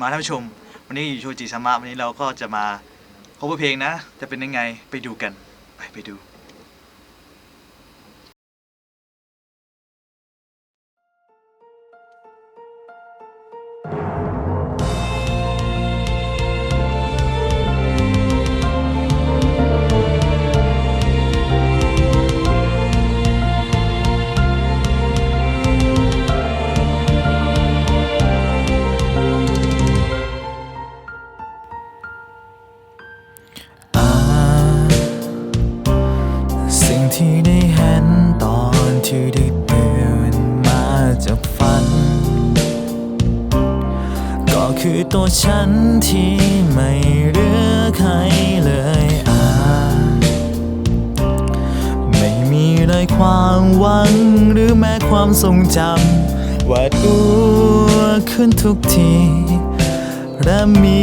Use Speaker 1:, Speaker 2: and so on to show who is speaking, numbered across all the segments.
Speaker 1: มาท่านผู้ชม วันนี้อยู่โชจิสามะวันนี้เราก็จะมา cover เพลงนะ จะเป็นยังไงไปดูกัน ไปไปดู
Speaker 2: ที่ได้เห็นตอนที่ได้ตื่นมาจากฝัน ก็คือตัวฉันที่ไม่เหลือใครเลยอ่าไม่มีเลยความหวังหรือแม้ความทรงจำว่าตัวขึ้นทุกที และมี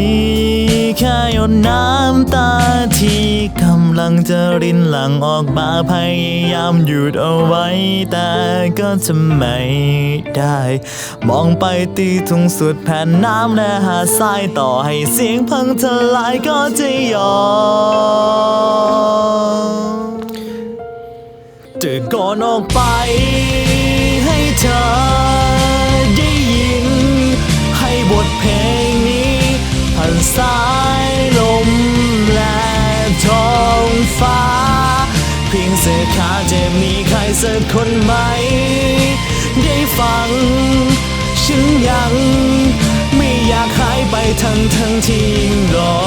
Speaker 2: แค่หยดน้ำตาที่กำลังจะรินหลั่งออกมาพยายามหยุดเอาไว้ แต่ก็จะไม่ได้ มองไปตีทุ่งสุดแผ่นน้ำและหาทรายต่อให้เสียงพังทลายก็จะยอมจะก่อนออกไป ทั้งทั้งที่ยังรอ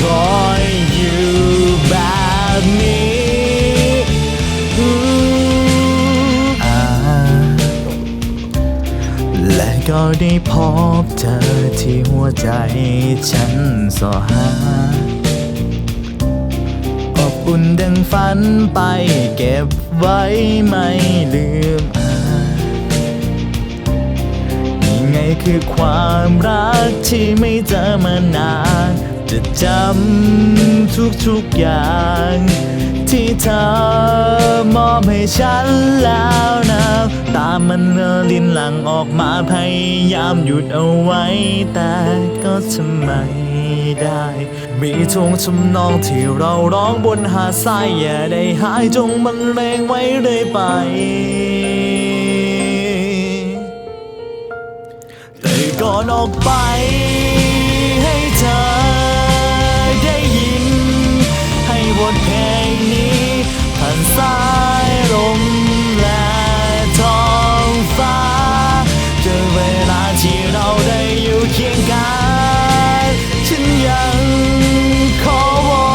Speaker 2: คอยอยู่แบบนี้อ่าและก็ได้พบเธอที่หัวใจฉันสอหา อบอุ่นดังฝันไปเก็บไว้ไม่ลืม ไงคือความรักที่ไม่เจอมานาน จะจำทุกๆอย่าง ที่เธอมอบให้ฉันแล้วนะตามมันเอลินหลังออกมาพยายามหยุดเอาไว้ แต่ก็ทำไมได้ มีทวงทำนองที่เราร้องบนหาดทรายอย่าได้หายจงบรรเลงไว้เรื่อยไป ก่อนออกไปให้เธอได้ยิน ให้บทเพลงนี้ผ่านสายลมและท้องฟ้าจอเวลาที่เราได้อยู่เคียงกัน ฉันยังขอวอ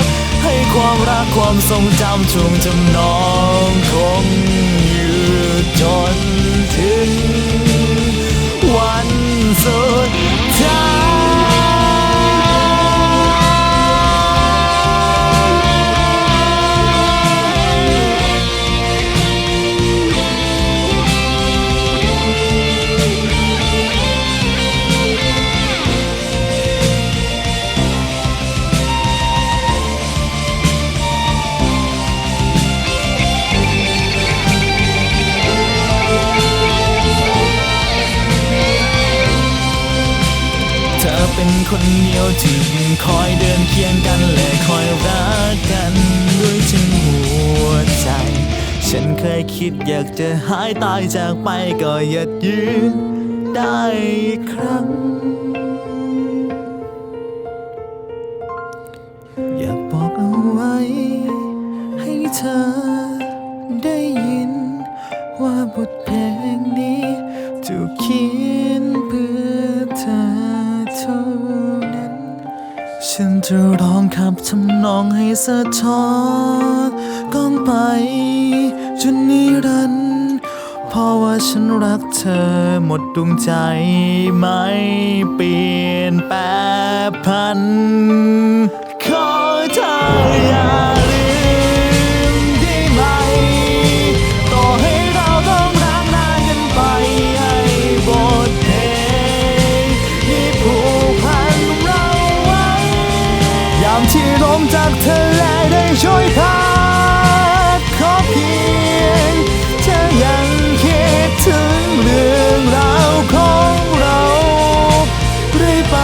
Speaker 2: นให้ความรักความทรงจำช่วงจำนองคง เป็นคนเดียวที่คอยเดินเคียงกันและคอยรักกันด้วยทั้งหัวใจ ฉันเคยคิดอยากจะหายตายจากไปก็ยัดยืนได้อีกครั้ง ฉันจะร้องขับทำนองให้สะท้อนก้องไป จนนิรันดร์เพราะว่าฉันรักเธอหมดดวงใจไม่เปลี่ยนแปรพัน ขอเธออย่าากทะเลได้ช่วยพัดขอเพียงเธอยังคิดถึงเรื่องราวของเราเรื่อยไป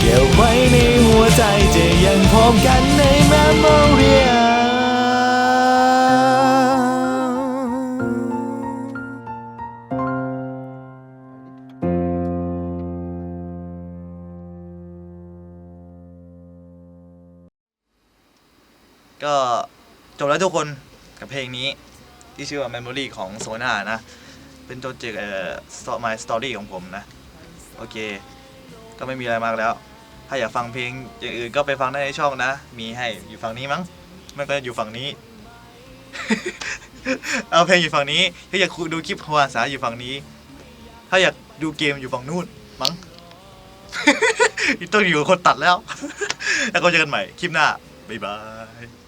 Speaker 2: เก็บไว้ในหัวใจจะยังพบกันในแมมโมเรีย
Speaker 1: ก็จบแล้วทุกคนกับเพลงนี้ที่ชื่อว่า Memory ของโซนานะ เป็นโปรเจกต์เอ่อ Stop My Story ของผมนะ โอเค ก็ไม่มีอะไรมากแล้ว ถ้าอยากฟังเพลงอย่างอื่นก็ไปฟังได้ในช่องนะ มีให้อยู่ฝั่งนี้มั้ง มันก็อยู่ฝั่งนี้ เอาเพลงอยู่ฝั่งนี้ ถ้าอยากดูคลิปภาษาอยู่ฝั่งนี้ ถ้าอยากดูเกมอยู่ฝั่งนู้นมั้ง ต้องอยู่กับคนตัดแล้ว แล้วก็เจอกันใหม่คลิปหน้าบ๊ายบาย